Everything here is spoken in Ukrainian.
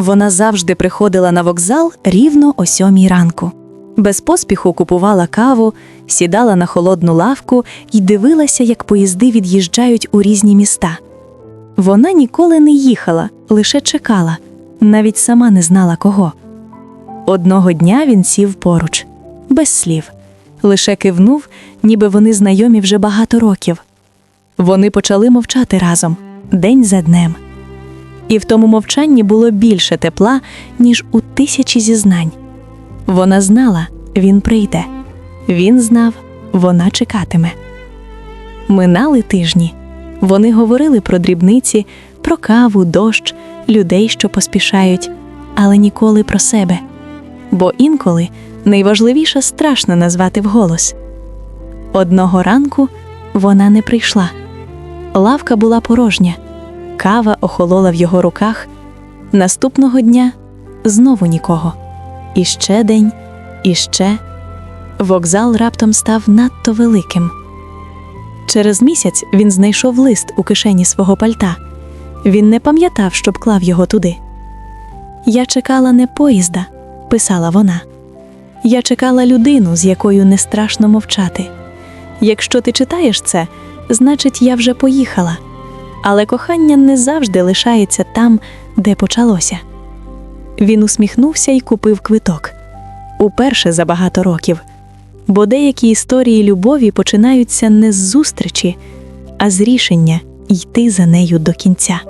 Вона завжди приходила на вокзал рівно о сьомій ранку. Без поспіху купувала каву, сідала на холодну лавку і дивилася, як поїзди від'їжджають у різні міста. Вона ніколи не їхала, лише чекала, навіть сама не знала кого. Одного дня він сів поруч, без слів, лише кивнув, ніби вони знайомі вже багато років. Вони почали мовчати разом, день за днем. І в тому мовчанні було більше тепла, ніж у тисячі зізнань. Вона знала, він прийде. Він знав, вона чекатиме. Минали тижні. Вони говорили про дрібниці, про каву, дощ, людей, що поспішають, але ніколи про себе. Бо інколи найважливіше страшно назвати вголос. Одного ранку вона не прийшла. Лавка була порожня, кава охолола в його руках. Наступного дня знову нікого. І ще день, і ще. Вокзал раптом став надто великим. Через місяць він знайшов лист у кишені свого пальта. Він не пам'ятав, щоб клав його туди. Я чекала не поїзда, писала вона. Я чекала людину, з якою не страшно мовчати. Якщо ти читаєш це, значить, я вже поїхала. Але кохання не завжди лишається там, де почалося. Він усміхнувся і купив квиток уперше за багато років. Бо деякі історії любові починаються не з зустрічі, а з рішення йти за нею до кінця.